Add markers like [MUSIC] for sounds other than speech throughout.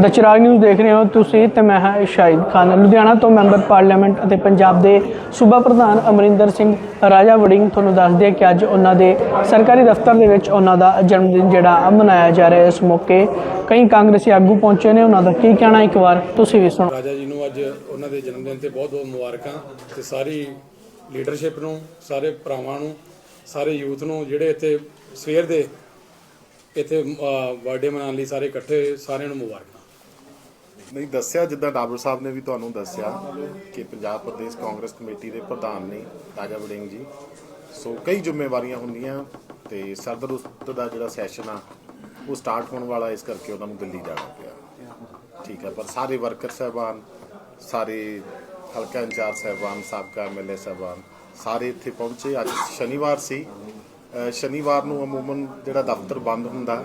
ਦਚਰਾਗ news ਦੇਖ ਰਹੇ ਹੋ ਤੁਸੀਂ ਤੇ ਮੈਂ ਹਾਂ ਸ਼ਾਹਿਦ ਖਾਨ। ਲੁਧਿਆਣਾ ਤੋਂ ਮੈਂਬਰ ਪਾਰਲੀਮੈਂਟ ਅਤੇ ਪੰਜਾਬ ਦੇ ਸੂਬਾ ਪ੍ਰਧਾਨ ਅਮਰਿੰਦਰ ਸਿੰਘ ਰਾਜਾ ਵੜਿੰਗ ਤੁਹਾਨੂੰ ਦੱਸਦੇ ਕਿ ਅੱਜ ਉਹਨਾਂ ਦੇ ਸਰਕਾਰੀ ਦਫ਼ਤਰ ਦੇ ਵਿੱਚ ਉਹਨਾਂ ਦਾ ਜਨਮ ਦਿਨ ਜਿਹੜਾ ਮਨਾਇਆ ਜਾ ਰਿਹਾ ਇਸ ਮੌਕੇ ਕਈ ਕਾਂਗਰਸੀ ਆਗੂ ਪਹੁੰਚੇ ਨੇ। ਉਹਨਾਂ ਦਾ ਕੀ ਕਹਿਣਾ? ਇੱਕ ਵਾਰ ਤੁਸੀਂ ਵੀ ਸੁਣੋ। ਰਾਜਾ ਜੀ ਨੂੰ ਅੱਜ ਉਹਨਾਂ ਦੇ ਜਨਮ ਦਿਨ ਤੇ ਬਹੁਤ ਬਹੁਤ ਮੁਬਾਰਕਾਂ ਤੇ ਸਾਰੀ ਲੀਡਰਸ਼ਿਪ ਨੂੰ, ਸਾਰੇ ਭਰਾਵਾਂ ਨੂੰ, ਸਾਰੇ ਯੂਥ ਨੂੰ ਜਿਹੜੇ ਇੱਥੇ ਸਵੇਰ ਦੇ ਇੱਥੇ ਬਰਥਡੇ ਮਨਾਉਣ ਲਈ ਸਾਰੇ ਇਕੱਠੇ ਸਾਰਿਆਂ ਨੂੰ ਮੁਬਾਰਕਾਂ। ਨਹੀਂ, ਦੱਸਿਆ ਜਿੱਦਾਂ ਡਾਬਰ ਸਾਹਿਬ ਨੇ ਵੀ ਤੁਹਾਨੂੰ ਦੱਸਿਆ ਕਿ ਪੰਜਾਬ ਪ੍ਰਦੇਸ਼ ਕਾਂਗਰਸ ਕਮੇਟੀ ਦੇ ਪ੍ਰਧਾਨ ਨੇ ਰਾਜਾ ਵੜਿੰਗ ਜੀ। ਸੋ ਕਈ ਜ਼ਿੰਮੇਵਾਰੀਆਂ ਹੁੰਦੀਆਂ ਤੇ ਸਰਦਰੁਸਤ ਦਾ ਜਿਹੜਾ ਸੈਸ਼ਨ ਆ, ਉਹ ਸਟਾਰਟ ਹੋਣ ਵਾਲਾ ਇਸ ਕਰਕੇ ਉਹਨਾਂ ਨੂੰ ਦਿੱਲੀ ਜਾਣਾ ਪਿਆ। ਠੀਕ ਹੈ ਪਰ ਸਾਰੇ ਵਰਕਰ ਸਹਿਬਾਨ, ਸਾਰੇ ਹਲਕਾ ਇੰਚਾਰਜ ਸਹਿਬਾਨ, ਸਾਬਕਾ ਐਮਐਲਏ ਸਹਿਬਾਨ, ਸਾਰੇ ਇੱਥੇ ਪਹੁੰਚੇ। ਅੱਜ ਸ਼ਨੀਵਾਰ ਸੀ। ਸ਼ਨੀਵਾਰ ਨੂੰ ਅਮੂਮਨ ਜਿਹੜਾ ਦਫ਼ਤਰ ਬੰਦ ਹੁੰਦਾ,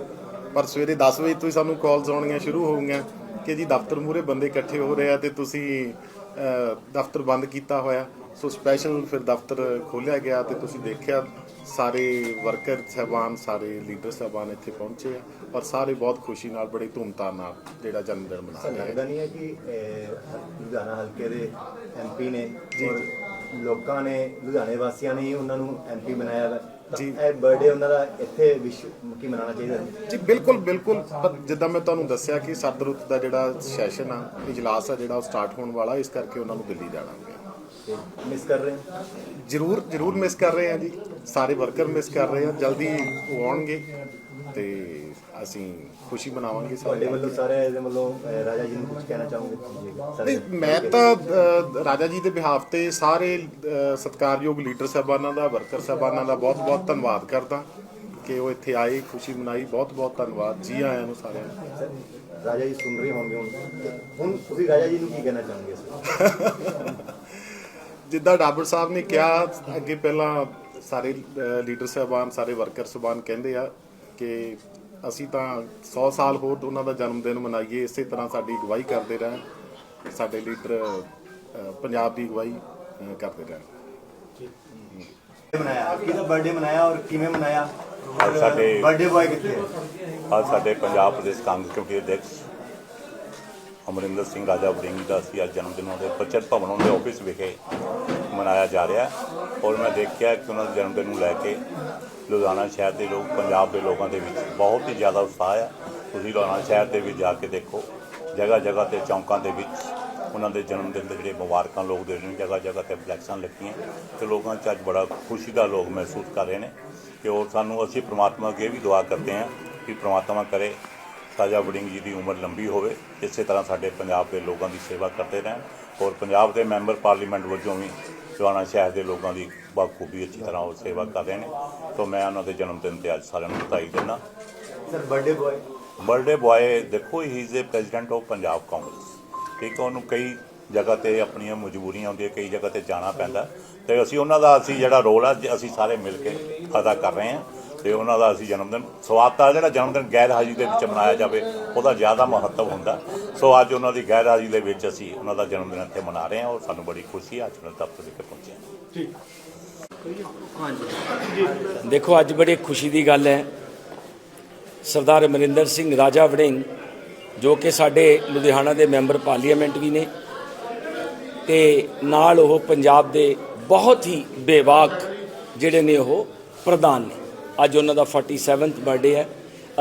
ਪਰ ਸਵੇਰੇ 10 ਵਜੇ ਤੋਂ ਹੀ ਸਾਨੂੰ ਕਾਲਸ ਆਉਣੀਆਂ ਸ਼ੁਰੂ ਹੋ ਗਈਆਂ। ਕਿ ਜੀ ਦਫ਼ਤਰ ਮੂਰੇ ਬੰਦੇ ਇਕੱਠੇ ਹੋ ਰਹੇ ਆ ਤੇ ਤੁਸੀਂ ਦਫ਼ਤਰ ਬੰਦ ਕੀਤਾ ਹੋਇਆ। ਸੋ ਸਪੈਸ਼ਲ ਫਿਰ ਦਫ਼ਤਰ ਖੋਲਿਆ ਗਿਆ ਤੇ ਤੁਸੀਂ ਦੇਖਿਆ ਸਾਰੇ ਵਰਕਰ ਸਹਿਬਾਨ ਸਾਰੇ ਲੀਡਰ ਸਹਿਬਾਨ ਇੱਥੇ ਪਹੁੰਚੇ ਆ ਔਰ ਸਾਰੇ ਬਹੁਤ ਖੁਸ਼ੀ ਨਾਲ ਬੜੀ ਧੂਮਧਾਮ ਨਾਲ ਜਿਹੜਾ ਜਨਮ ਦਿਨ ਮਨਾ ਰਹੇ ਆ। ਲੱਗਦਾ ਨਹੀਂ ਹੈ ਕਿ ਲੁਧਿਆਣਾ ਹਲਕੇ ਦੇ ਐਮਪੀ ਨੇ ਔਰ ਲੋਕਾਂ ਨੇ ਲੁਧਿਆਣੇ ਵਾਸੀਆਂ ਨੇ ਉਹਨਾਂ ਨੂੰ ਐਮਪੀ ਬਣਾਇਆ ਜੀ। ਇਹ ਬਰਥਡੇ ਉਹਨਾਂ ਦਾ ਇੱਥੇ ਵਿਸ਼ਵ ਕੀ ਮਨਾਉਣਾ ਚਾਹੀਦਾ ਹੈ ਜੀ ਬਿਲਕੁਲ ਬਿਲਕੁਲ। ਪਰ ਜਿੱਦਾਂ ਮੈਂ ਤੁਹਾਨੂੰ ਦੱਸਿਆ ਕਿ ਸਰਦਰੁੱਤ ਦਾ ਜਿਹੜਾ ਸੈਸ਼ਨ ਆ ਇਜਲਾਸ ਆ ਜਿਹੜਾ ਉਹ ਸਟਾਰਟ ਹੋਣ ਵਾਲਾ ਇਸ ਕਰਕੇ ਉਹਨਾਂ ਨੂੰ ਦਿੱਲੀ ਜਾਣਾ ਪਿਆ। ਮਿਸ ਕਰ ਰਹੇ ਹਾਂ। ਜ਼ਰੂਰ ਜ਼ਰੂਰ ਮਿਸ ਕਰ ਰਹੇ ਆ ਜੀ। ਸਾਰੇ ਵਰਕਰ ਮਿਸ ਕਰ ਰਹੇ ਆ ਜਲਦੀ ਉਹ ਆਉਣਗੇ ਤੇ ਅਸੀਂ ਖੁਸ਼ੀ ਮਨਾਵਾਂਗੇ ਤੁਹਾਡੇ ਵੱਲੋਂ ਸਾਰੇ ਦੇ ਵੱਲੋਂ ਰਾਜਾ ਜੀ ਨੂੰ ਕੁਝ ਕਹਿਣਾ ਚਾਹੋਗੇ? ਨਹੀਂ, ਮੈਂ ਤਾਂ ਅ, ਰਾਜਾ ਜੀ ਦੇ ਬਿਹਾਫ ਤੇ ਸਾਰੇ ਅ, ਸਤਿਕਾਰਯੋਗ ਲੀਡਰ ਸਾਹਿਬਾਨਾਂ ਦਾ ਵਰਕਰ ਸਾਹਿਬਾਨਾਂ ਦਾ ਬਹੁਤ-ਬਹੁਤ ਧੰਨਵਾਦ ਕਰਦਾ ਕਿ ਉਹ ਇੱਥੇ ਆਏ ਖੁਸ਼ੀ ਮਨਾਈ। ਬਹੁਤ-ਬਹੁਤ ਧੰਨਵਾਦ। ਜੀ ਆਇਆਂ ਨੂੰ ਸਾਰਿਆਂ ਨੂੰ। ਰਾਜਾ ਜੀ ਸੁਣ ਰਹੇ ਹੋਣਗੇ ਹੁਣ। ਹੁਣ ਤੁਸੀਂ ਰਾਜਾ ਜੀ ਨੂੰ ਕੀ ਕਹਿਣਾ ਚਾਹੋਗੇ? [LAUGHS] ਜਿੱਦਾਂ ਡਾਬਰ ਸਾਹਿਬ ਨੇ ਕਿਹਾ ਅੱਗੇ ਪਹਿਲਾਂ ਸਾਰੇ ਲੀਡਰ ਸਾਹਿਬਾਨ ਸਾਰੇ ਵਰਕਰ ਸਾਹਿਬਾਨ ਕਹਿੰਦੇ ਆ ਕਿ ਅਸੀਂ ਤਾਂ 100 ਸਾਲ ਹੋਰ ਉਹਨਾਂ ਦਾ ਜਨਮ ਦਿਨ ਮਨਾਈਏ ਇਸੇ ਤਰ੍ਹਾਂ ਸਾਡੀ ਅਗਵਾਈ ਕਰਦੇ ਰਹਿਣ ਸਾਡੇ ਲੀਡਰ ਪੰਜਾਬ ਦੀ ਅਗਵਾਈ ਕਰਦੇ ਰਹਿਣ। ਮਨਾਇਆ? ਕਿਹਦਾ ਬਰਥਡੇ ਮਨਾਇਆ ਔਰ ਕਿਵੇਂ ਮਨਾਇਆ? ਸਾਡੇ- ਬਰਥਡੇ ਬॉय ਕਿੱਥੇ ਅੱਜ ਸਾਡੇ ਪੰਜਾਬ ਪ੍ਰਦੇਸ਼ ਕਾਂਗਰਸ ਕਮੇਟੀ ਦੇ ਅਧਿਕਸ਼ ਅਮਰਿੰਦਰ ਸਿੰਘ ਰਾਜਾ ਵੜਿੰਗ ਦਾ ਸੀ। ਅੱਜ ਜਨਮ ਦਿਨ ਉਹਦੇ ਬੱਚਤ ਭਵਨ ਦੇ ਆਫਿਸ ਵਿਖੇ ਮਨਾਇਆ ਜਾ ਰਿਹਾ। ਔਰ ਮੈਂ ਦੇਖਿਆ ਕਿ ਉਹਨਾਂ ਦੇ ਜਨਮ ਦਿਨ ਨੂੰ ਲੈ ਕੇ ਲੁਧਿਆਣਾ ਸ਼ਹਿਰ ਦੇ ਲੋਕ, ਪੰਜਾਬ ਦੇ ਲੋਕਾਂ ਦੇ ਵਿੱਚ ਬਹੁਤ ਹੀ ਜ਼ਿਆਦਾ ਉਤਸ਼ਾਹ ਹੈ ਤੁਸੀਂ ਲੁਧਿਆਣਾ ਸ਼ਹਿਰ ਦੇ ਵਿੱਚ ਜਾ ਕੇ ਦੇਖੋ ਜਗ੍ਹਾ ਜਗ੍ਹਾ ਤੇ ਚੌਂਕਾਂ ਦੇ ਵਿੱਚ ਉਹਨਾਂ ਦੇ ਜਨਮ ਦਿਨ ਦੇ ਜਿਹੜੇ ਮੁਬਾਰਕਾਂ ਲੋਕ ਦੇ ਰਹੇ ਨੇ ਜਗ੍ਹਾ ਜਗ੍ਹਾ ਤੇ ਫਲੈਕਸਾਂ ਲੱਗੀਆਂ। ਤੇ ਲੋਕਾਂ 'ਚ ਅੱਜ ਬੜਾ ਖੁਸ਼ੀ ਦਾ ਲੋਕ ਮਹਿਸੂਸ ਕਰ ਰਹੇ ਨੇ। ਕਿ ਉਹ ਸਾਨੂੰ ਅਸੀਂ ਪ੍ਰਮਾਤਮਾ ਅੱਗੇ ਵੀ ਦੁਆ ਕਰਦੇ ਹਾਂ ਕਿ ਪ੍ਰਮਾਤਮਾ ਕਰੇ ਸਾਜਾ ਵੜਿੰਗ ਜੀ ਦੀ ਉਮਰ ਲੰਬੀ ਹੋਵੇ ਇਸੇ ਤਰ੍ਹਾਂ ਸਾਡੇ ਪੰਜਾਬ ਦੇ ਲੋਕਾਂ ਦੀ ਸੇਵਾ ਕਰਦੇ ਰਹਿਣ ਔਰ ਪੰਜਾਬ ਦੇ ਮੈਂਬਰ ਪਾਰਲੀਮੈਂਟ ਵਜੋਂ ਵੀ ਲੁਧਿਆਣਾ ਸ਼ਹਿਰ ਦੇ ਲੋਕਾਂ ਦੀ ਬਾਖੂਬੀ ਅੱਛੀ ਤਰ੍ਹਾਂ ਉਹ ਸੇਵਾ ਕਰ ਰਹੇ ਨੇ। ਤੋਂ ਮੈਂ ਉਹਨਾਂ ਦੇ ਜਨਮ ਦਿਨ ਤੇ ਅੱਜ ਸਾਰਿਆਂ ਨੂੰ ਵਧਾਈ ਦਿੰਦਾ। Sir birthday boy birthday boy ਦੇਖੋ he is a president of Punjab Congress ਠੀਕ ਉਹਨੂੰ ਕਈ ਜਗ੍ਹਾ ਤੇ ਆਪਣੀਆਂ ਮਜਬੂਰੀਆਂ ਹੁੰਦੀਆਂ ਕਈ ਜਗ੍ਹਾ ਤੇ ਜਾਣਾ ਪੈਂਦਾ। ਤੇ ਅਸੀਂ ਉਹਨਾਂ ਦਾ ਅਸੀਂ ਜਿਹੜਾ ਰੋਲ ਆ ਅਸੀਂ ਸਾਰੇ ਮਿਲ ਕੇ ਅਦਾ ਕਰ ਰਹੇ ਹਾਂ। ਤੇ ਉਹਨਾਂ ਦਾ ਅਸੀਂ ਜਨਮ ਦਿਨ ਸਵਾਗਤ ਜਿਹੜਾ ਜਨਮ ਦਿਨ ਗੈਰ ਹਾਜ਼ਰੀ ਦੇ ਵਿੱਚ ਮਨਾਇਆ ਜਾਵੇ, ਉਹਦਾ ਜ਼ਿਆਦਾ ਮਹੱਤਵ ਹੁੰਦਾ। ਸੋ ਅੱਜ ਉਹਨਾਂ ਦੀ ਗੈਰ ਹਾਜ਼ਰੀ ਦੇ ਵਿੱਚ ਅਸੀਂ ਉਹਨਾਂ ਦਾ ਜਨਮ ਦਿਨ ਇੱਥੇ ਮਨਾ ਰਹੇ ਹਾਂ ਔਰ ਸਾਨੂੰ ਬੜੀ ਖੁਸ਼ੀ ਹੈ ਅੱਜ ਉਹਨਾਂ ਦੇ ਦਫ਼ਤਰ ਵਿਖੇ ਪਹੁੰਚੇ ਹਾਂ। ਦੇਖੋ, ਅੱਜ ਬੜੀ ਖੁਸ਼ੀ ਦੀ ਗੱਲ ਹੈ। ਸਰਦਾਰ ਅਮਰਿੰਦਰ ਸਿੰਘ, ਰਾਜਾ ਵੜਿੰਗ, ਜੋ ਕਿ ਸਾਡੇ ਲੁਧਿਆਣਾ ਦੇ ਮੈਂਬਰ ਪਾਰਲੀਮੈਂਟ ਵੀ ਨੇ, ਤੇ ਨਾਲ ਉਹ ਪੰਜਾਬ ਦੇ ਬਹੁਤ ਹੀ ਬੇਵਾਕ ਜਿਹੜੇ ਨੇ ਉਹ ਪ੍ਰਧਾਨ ਨੇ। ਅੱਜ ਉਹਨਾਂ ਦਾ 47th ਬਰਥਡੇ ਹੈ।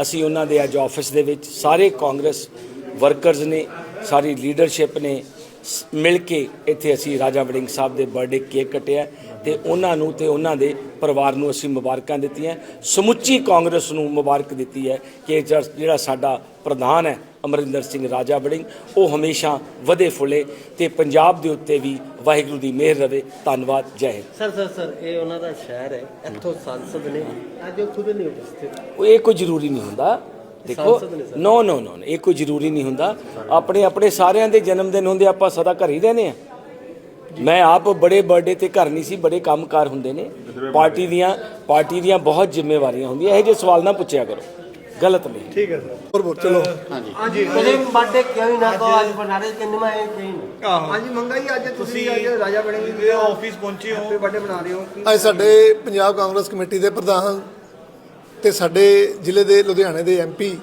ਅਸੀਂ ਉਹਨਾਂ ਦੇ ਅੱਜ ਆਫਿਸ ਦੇ ਵਿੱਚ ਸਾਰੇ ਕਾਂਗਰਸ ਵਰਕਰਸ ਨੇ, ਸਾਰੀ ਲੀਡਰਸ਼ਿਪ ਨੇ ਮਿਲ ਕੇ ਇੱਥੇ ਅਸੀਂ ਰਾਜਾ ਵੜਿੰਗ ਸਾਹਿਬ ਦੇ ਬਰਥਡੇ ਕੇਕ ਕੱਟਿਆ ਤੇ ਉਹਨਾਂ ਨੂੰ ਤੇ ਉਹਨਾਂ ਦੇ ਪਰਿਵਾਰ ਨੂੰ ਅਸੀਂ ਮੁਬਾਰਕਾਂ ਦਿੱਤੀਆਂ ਸਮੁੱਚੀ ਕਾਂਗਰਸ ਨੂੰ ਮੁਬਾਰਕ ਦਿੱਤੀ ਹੈ ਕਿ ਜਿਹੜਾ ਸਾਡਾ ਪ੍ਰਧਾਨ ਹੈ ਅਮਰਿੰਦਰ ਸਿੰਘ ਰਾਜਾ ਵੜਿੰਗ ਉਹ ਹਮੇਸ਼ਾ ਵਧੇ ਫੁੱਲੇ ਤੇ ਪੰਜਾਬ ਦੇ ਉੱਤੇ ਵੀ ਵਾਹਿਗੁਰੂ ਦੀ ਮਿਹਰ ਰਵੇ। ਧੰਨਵਾਦ ਜੈ ਹਿੰਦ। ਸਰ ਸਰ ਸਰ ਇਹ ਉਹਨਾਂ ਦਾ ਸ਼ਹਿਰ ਹੈ। ਇੱਥੋਂ ਸੰਸਦ ਨੇ ਅੱਜ ਉਹ ਖੁਦ ਨਹੀਂ ਉਪਸਥਿਤ। ਉਹ ਇਹ ਕੋਈ ਜ਼ਰੂਰੀ ਨਹੀਂ ਹੁੰਦਾ। ਦੇਖੋ ਨੋ ਨੋ ਨੋ ਇਹ ਕੋਈ ਜ਼ਰੂਰੀ ਨਹੀਂ ਹੁੰਦਾ। ਆਪਣੇ ਆਪਣੇ ਸਾਰਿਆਂ ਦੇ ਜਨਮ ਦਿਨ ਹੁੰਦੇ ਆਪਾਂ ਸਦਾ ਘਰ ਹੀ ਰਹਨੇ ਆ ਮੈਂ ਆਪ ਬੜੇ ਬਰਥਡੇ ਤੇ ਘਰ ਨਹੀਂ ਸੀ ਬੜੇ ਕੰਮਕਾਰ ਹੁੰਦੇ ਨੇ। ਪਾਰਟੀ ਦੀਆਂ ਪਾਰਟੀ ਦੀਆਂ ਬਹੁਤ ਜ਼ਿੰਮੇਵਾਰੀਆਂ ਹੁੰਦੀਆਂ। ਇਹ ਜੇ ਸਵਾਲ ਨਾ ਪੁੱਛਿਆ ਕਰੋ। ਗਲਤ ਨਹੀਂ। ਠੀਕ ਹੈ ਸਰ। ਹੋਰ ਬੋਲ ਚਲੋ। ਹਾਂਜੀ। ਹਾਂਜੀ। ਮੇਰੇ ਬਰਥਡੇ ਕਿਉਂ ਨਾ ਕੋ ਅੱਜ ਬਨਾਰਸ ਕਿੰਨੇ ਮੈਂ ਕਹੀਂ ਹਾਂਜੀ ਮੰਗਾਈ ਅੱਜ ਤੁਸੀਂ ਅੱਜ ਰਾਜਾ ਬਣੇਗੇ ਆਫਿਸ ਪਹੁੰਚੇ ਹੋ। ਬਰਥਡੇ ਬਣਾ ਰਹੇ ਹੋ। ਅੱਜ ਸਾਡੇ ਪੰਜਾਬ ਕਾਂਗਰਸ ਕਮੇਟੀ ਦੇ ਪ੍ਰਧਾਨ ਤੇ ਸਾਡੇ ਜ਼ਿਲ੍ਹੇ ਦੇ ਲੁਧਿਆਣੇ ਦੇ ਐਮਪੀ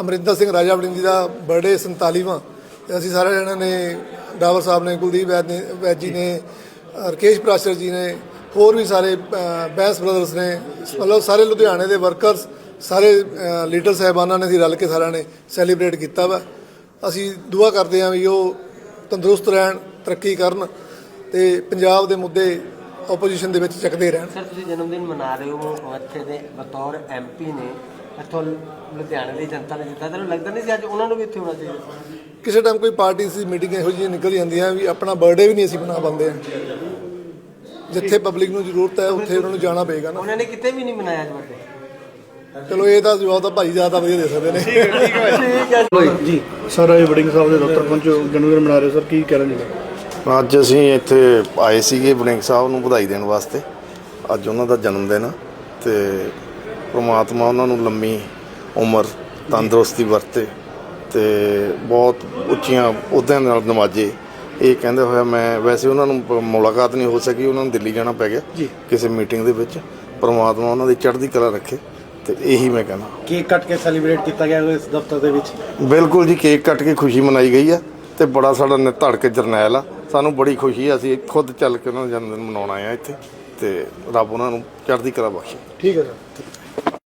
ਅਮਰਿੰਦਰ ਸਿੰਘ ਰਾਜਾ ਵੜਿੰਗ ਜੀ ਦਾ ਬਰਥਡੇ 47ਵਾਂ ਤੇ ਅਸੀਂ ਸਾਰੇ ਜਣਿਆਂ ਨੇ ਡਾਵਰ ਸਾਹਿਬ ਨੇ, ਕੁਲਦੀਪ ਵੈਦ ਨੇ, ਵੈਦ ਜੀ ਨੇ, ਰਕੇਸ਼ ਪ੍ਰਾਸ਼ਰ ਜੀ ਨੇ, ਹੋਰ ਵੀ ਸਾਰੇ ਬੈਂਸ ਬ੍ਰਦਰਸ ਨੇ, ਮਤਲਬ ਸਾਰੇ ਲੁਧਿਆਣੇ ਦੇ ਵਰਕਰਸ ਸਾਰੇ ਲੀਡਰ ਸਾਹਿਬਾਨਾਂ ਨੇ ਅਸੀਂ ਰਲ ਕੇ ਸਾਰਿਆਂ ਨੇ ਸੈਲੀਬ੍ਰੇਟ ਕੀਤਾ ਵਾ। ਅਸੀਂ ਦੁਆ ਕਰਦੇ ਹਾਂ ਵੀ ਉਹ ਤੰਦਰੁਸਤ ਰਹਿਣ, ਤਰੱਕੀ ਕਰਨ ਤੇ ਪੰਜਾਬ ਦੇ ਮੁੱਦੇ ਆਪੋਜੀਸ਼ਨ ਦੇ ਵਿੱਚ ਚੱਕਦੇ ਰਹਿਣ। ਸਰ ਤੁਸੀਂ ਜਨਮ ਦਿਨ ਮਨਾ ਰਹੇ ਹੋ ਇੱਥੇ ਦੇ ਬਤੌਰ ਐਮਪੀ ਨੇ ਇੱਥੋਂ ਲੁਧਿਆਣੇ ਦੀ ਜਨਤਾ ਨੇ ਜਿੱਤਾ। ਤੁਹਾਨੂੰ ਲੱਗਦਾ ਨਹੀਂ ਸੀ ਅੱਜ ਉਹਨਾਂ ਨੂੰ ਵੀ ਇੱਥੇ ਹੋਣਾ ਚਾਹੀਦਾ? ਕਿਸੇ ਟਾਈਮ ਕੋਈ ਪਾਰਟੀ ਸੀ ਮੀਟਿੰਗ ਇਹੋ ਜਿਹੀਆਂ ਨਿਕਲ ਜਾਂਦੀਆਂ ਵੀ ਆਪਣਾ ਬਰਥਡੇ ਵੀ ਨਹੀਂ ਅਸੀਂ ਮਨਾ ਪਾਉਂਦੇ ਜਿੱਥੇ ਪਬਲਿਕ ਨੂੰ ਜ਼ਰੂਰਤ ਹੈ ਉੱਥੇ ਉਹਨਾਂ ਨੂੰ ਜਾਣਾ ਪਏਗਾ ਨਾ। ਉਹਨਾਂ ਨੇ ਕਿਤੇ ਵੀ ਨਹੀਂ ਮਨਾਇਆ ਅੱਜ ਬਰਥਡੇ ਚਲੋ ਇਹ ਤਾਂ ਜਵਾਬ ਤਾਂ ਭਾਈ ਜ਼ਿਆਦਾ ਵਧੀਆ ਦੇ ਸਕਦੇ ਨੇ। ਜੀ। ਸਰ ਇਹ ਵੜਿੰਗ ਸਾਹਿਬ ਦੇ ਦਫ਼ਤਰ ਪਹੁੰਚੋ ਜਨਮ ਦਿਨ ਮਨਾ ਰਹੇ ਹੋ ਸਰ ਕੀ ਕਹਿਣਾ ਜੀ ਅੱਜ ਅਸੀਂ ਇੱਥੇ ਆਏ ਸੀਗੇ ਬਣਿੰਗ ਸਾਹਿਬ ਨੂੰ ਵਧਾਈ ਦੇਣ ਵਾਸਤੇ। ਅੱਜ ਉਹਨਾਂ ਦਾ ਜਨਮ ਦਿਨ ਆ ਤੇ ਪ੍ਰਮਾਤਮਾ ਉਹਨਾਂ ਨੂੰ ਲੰਮੀ ਉਮਰ ਤੰਦਰੁਸਤੀ ਵਰਤੇ ਤੇ ਬਹੁਤ ਉੱਚੀਆਂ ਅਹੁਦਿਆਂ ਨਾਲ ਨਵਾਜੇ। ਇਹ ਕਹਿੰਦੇ ਹੋਇਆ ਮੈਂ ਵੈਸੇ ਉਹਨਾਂ ਨੂੰ ਮੁਲਾਕਾਤ ਨਹੀਂ ਹੋ ਸਕੀ ਉਹਨਾਂ ਨੂੰ ਦਿੱਲੀ ਜਾਣਾ ਪੈ ਗਿਆ ਕਿਸੇ ਮੀਟਿੰਗ ਦੇ ਵਿੱਚ। ਪ੍ਰਮਾਤਮਾ ਉਹਨਾਂ ਦੀ ਚੜ੍ਹਦੀ ਕਲਾ ਰੱਖੇ ਤੇ ਇਹੀ ਮੈਂ ਕਹਿੰਦਾ। ਕੇਕ ਕੱਟ ਕੇ ਸੈਲੀਬ੍ਰੇਟ ਕੀਤਾ ਗਿਆ ਇਸ ਦਫ਼ਤਰ ਦੇ ਵਿੱਚ? ਬਿਲਕੁਲ ਜੀ ਕੇਕ ਕੱਟ ਕੇ ਖੁਸ਼ੀ ਮਨਾਈ ਗਈ ਆ ਤੇ ਬੜਾ ਸਾਡਾ ਧੜਕ ਜਰਨੈਲ ਆ। ਸਾਨੂੰ ਬੜੀ ਖੁਸ਼ੀ ਹੈ, ਅਸੀਂ ਖੁਦ ਚੱਲ ਕੇ ਉਹਨਾਂ ਦਾ ਜਨਮ ਦਿਨ ਮਨਾਉਣ ਆਏ ਆ ਇੱਥੇ ਤੇ ਰੱਬ ਉਹਨਾਂ ਨੂੰ ਚੜ੍ਹਦੀ ਕਲਾ ਬਖਸ਼ੇ। ਠੀਕ ਹੈ ਸਰ।